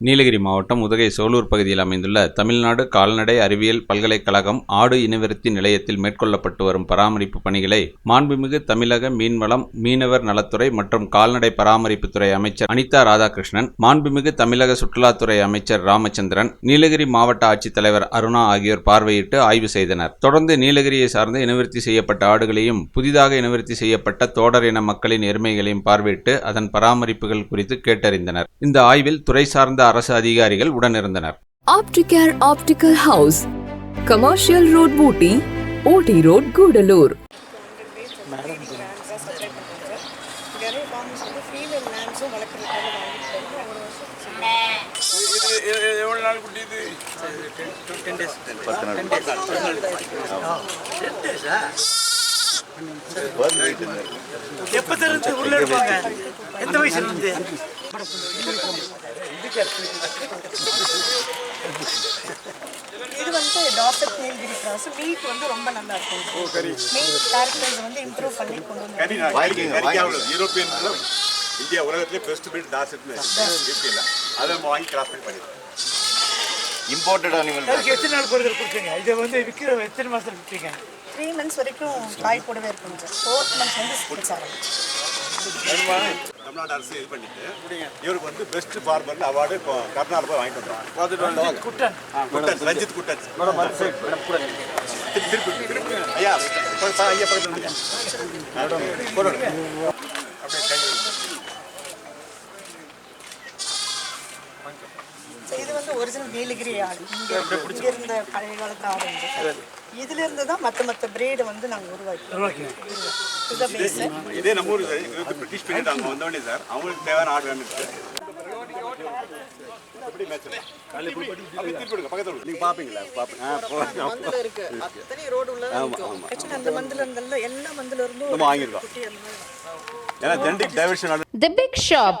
நீலகிரி மாவட்டம் உதகை சோலூர் பகுதியில் அமைந்துள்ள தமிழ்நாடு கால்நடை அறிவியல் பல்கலைக்கழகம் ஆடு இனவிருத்தி நிலையத்தில் மேற்கொள்ளப்பட்டு வரும் பராமரிப்பு பணிகளை மாண்புமிகு தமிழக மீன்வளம் மீனவர் நலத்துறை மற்றும் கால்நடை பராமரிப்புத்துறை அமைச்சர் அனிதா ராதாகிருஷ்ணன் மாண்புமிகு தமிழக சுற்றுலாத்துறை அமைச்சர் ராமச்சந்திரன் நீலகிரி மாவட்ட ஆட்சித்தலைவர் அருணா ஆகியோர் பார்வையிட்டு ஆய்வு செய்தனர். தொடர்ந்து நீலகிரியை சார்ந்த இனவிருத்தி செய்யப்பட்ட ஆடுகளையும் புதிதாக இனவிருத்தி செய்யப்பட்ட தோடர் இன மக்களின் எருமைகளையும் பார்வையிட்டு அதன் பராமரிப்புகள் குறித்து கேட்டறிந்தனர். இந்த ஆய்வில் துறை சார்ந்த அரசு அதிகாரிகள் உடனிருந்தனர். Opticare Optical House, Commercial Road, Booty, OT Road, Gudalur. நிறைய ஃபார்மர்ஸ் வந்து ஃபீமேல் லேண்ட்ஸும் வளர்க்குறதுக்காக வாங்கிட்டு போவாங்க ஒரு வருஷம் எவ்வளோ நாள் குட்டி எப்ப திறந்து உள்ள எடுப்பாங்க? எந்த வயசுல இருந்து? இது வந்து டாக்டர் நீலகிரி கிராஸ் மீட் வந்து ரொம்ப நல்லா இருக்கும். மீட் கேரக்டர்ஸ் வந்து இம்ப்ரூவ் பண்ணி கொண்டு வந்து கறி நான் கறி கறிக்காக யூரோப்பியன் இந்தியா உலகத்திலே பெஸ்ட் பிரீட் டாசெட்னு இருக்குல்ல அதை நம்ம வாங்கி கிராஸ் பண்ணி பண்ணிடுவோம் இம்போர்ட்டட் அனிமல் எத்தனை நாள் கொடுத்து கொடுப்பீங்க இதை வந்து விற்கிற எத்தனை மாசம் விற்பீங்க த்ரீ மந்த்ஸ் வரைக்கும் காய் போடவே இருக்கும் சார். ஃபோர்த் மந்த்ஸ் வந்து ஆரம்பிச்சு. தமிழ்நாடு அரசு இது பண்ணிட்டு இவருக்கு வந்து பெஸ்ட் ஃபார்மர்னு அவார்டு இப்போ கர்நாடகா போய் வாங்கிட்டு வந்தோம் குட்டன். குட்டன் ரஞ்சித் குட்டன். திருப்பி ஐயா ஐயா இது வந்து ஒரிஜினல் நீலகிரி ஆடு. இங்கே இங்கே இருந்த பழைய காலத்து ஆடு வந்து இதுல இருந்து தான் மற்ற மற்ற பிரீடு வந்து நாங்கள் உருவாக்கி இதுதான் பேஸ் இதே நம்ம ஊர் சார் இது வந்து பிரிட்டிஷ் பீரியட் அவங்க வந்தோடனே சார் அவங்களுக்கு தேவையான ஆடு வேணும் தி பிக் ஷாப்